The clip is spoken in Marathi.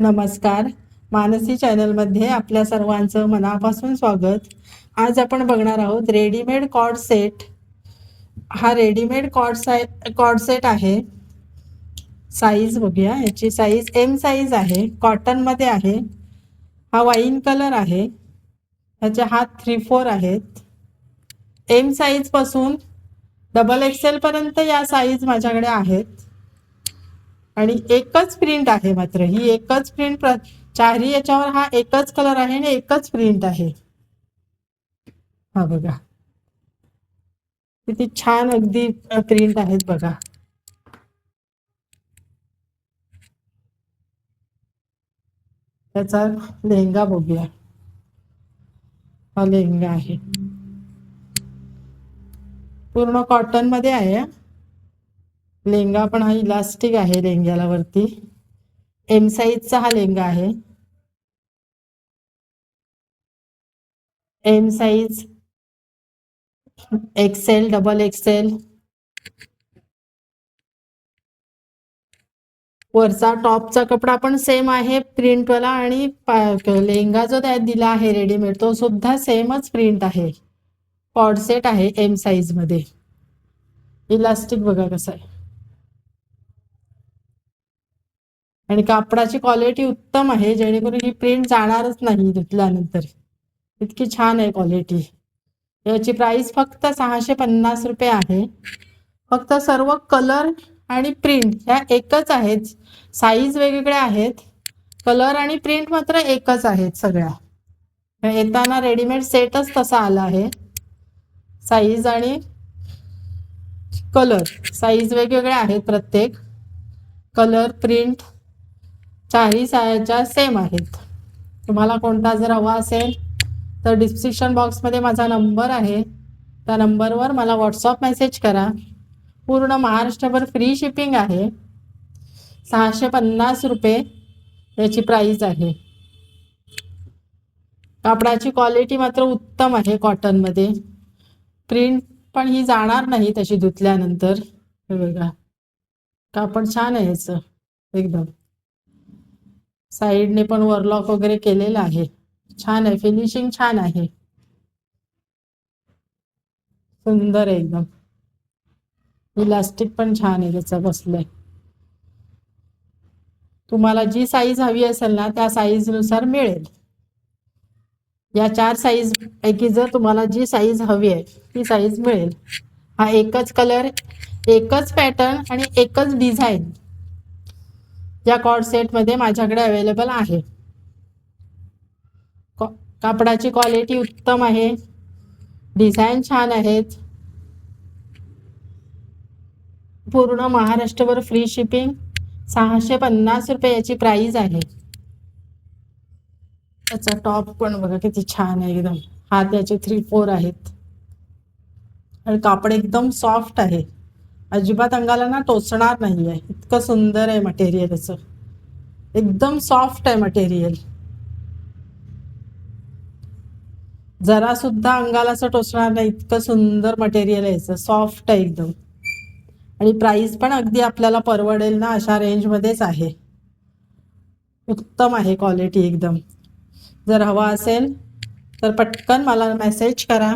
नमस्कार. मानसी चॅनलमध्ये आपल्या सर्वांचं मनापासून स्वागत. आज आपण बघणार आहोत रेडीमेड कॉर्ड सेट. हा रेडीमेड कॉर्ड साय कॉर्ड सेट आहे. साईज बघूया. याची साईज एम साईज आहे. कॉटनमध्ये आहे. हा वाईन कलर आहे. ह्याचे हात थ्री फोर आहेत. एम साईजपासून डबल एक्सेलपर्यंत या साईज माझ्याकडे आहेत. आणि एकच प्रिंट आहे मात्र. ही एकच प्रिंट चारही याच्यावर हा एकच कलर आहे आणि एकच प्रिंट आहे. हा बघा. किती छान अगदी प्रिंट आहेत बघा. त्याचा लेहंगा बघूया. हा लेहंगा आहे. पूर्ण कॉटनमध्ये आहे लेंगा लेहंगा पण हा इलास्टिक आहे लेंग्याला वरती. एम साईजचा हा लेंगा आहे. M size XL double XL वरचा टॉपचा कपडा पण सेम आहे प्रिंटवाला आणि पा- लेहंगा जो त्यात दिला आहे रेडीमेड तो सुद्धा सेमच प्रिंट आहे. पॉडसेट आहे एम साईजमध्ये. इलास्टिक बघा कसं आहे. आणि कापडाची क्वालिटी उत्तम आहे जेणेकरून ही प्रिंट जाणारच नाही धुतल्यानंतर. इतकी छान आहे क्वालिटी याची प्राइस फक्त सहाशे पन्नास रुपये आहे. फक्त सर्व कलर आणि प्रिंट ह्या एकच आहेत. साईज वेगवेगळ्या आहेत. कलर आणि प्रिंट मात्र एकच आहेत सगळ्या. येताना रेडीमेड सेटच तसा आला आहे. साईज आणि कलर साईज वेगवेगळ्या आहेत प्रत्येक. कलर प्रिंट चारही सायाच्या सेम आहेत. तुम्हाला कोणता जर हवा असेल तर डिस्क्रिप्शन बॉक्समध्ये माझा नंबर आहे. त्या नंबरवर मला व्हॉट्सअप मेसेज करा. पूर्ण महाराष्ट्रभर फ्री शिपिंग आहे. सहाशे पन्नास रुपये याची प्राईज आहे. कापडाची क्वालिटी मात्र उत्तम आहे कॉटनमध्ये प्रिंट पण ही जाणार नाही तशी धुतल्यानंतर. हे बघा. कापड छान आहे याचं. एकदम. साईडने पण वरलॉक वगैरे केलेलं आहे. छान आहे. फिनिशिंग छान आहे. सुंदर आहे एकदम. इलास्टिक पण छान आहे त्याचं बसलंय तुम्हाला जी साईज हवी असेल ना त्या साईजनुसार मिळेल. या चार साईज पैकी जर तुम्हाला जी साईज हवी आहे ती साईज मिळेल. हा एकच कलर एकच पॅटर्न आणि एकच डिझाईन या कॉर्ड सेटमध्ये माझ्याकडे अवेलेबल आहे. कापडाची क्वालिटी उत्तम आहे. डिझाईन छान आहेत. पूर्ण महाराष्ट्रभर फ्री शिपिंग सहाशे पन्नास रुपये याची प्राइस आहे. त्याचा टॉप पण बघा किती छान आहे एकदम. हात याचे थ्री फोर आहेत. आणि कापड एकदम सॉफ्ट आहे. अजिबात अंगाला ना टोचणार नाही आहे इतकं सुंदर आहे मटेरियल याचं. एकदम सॉफ्ट आहे मटेरियल जरा सुद्धा अंगाला असं टोचणार नाही. इतकं सुंदर मटेरियल आहे याचं. सॉफ्ट आहे एकदम. आणि प्राइस पण अगदी आपल्याला परवडेल ना अशा रेंजमध्येच आहे. उत्तम आहे क्वालिटी एकदम. जर हवा असेल तर पटकन मला मेसेज करा.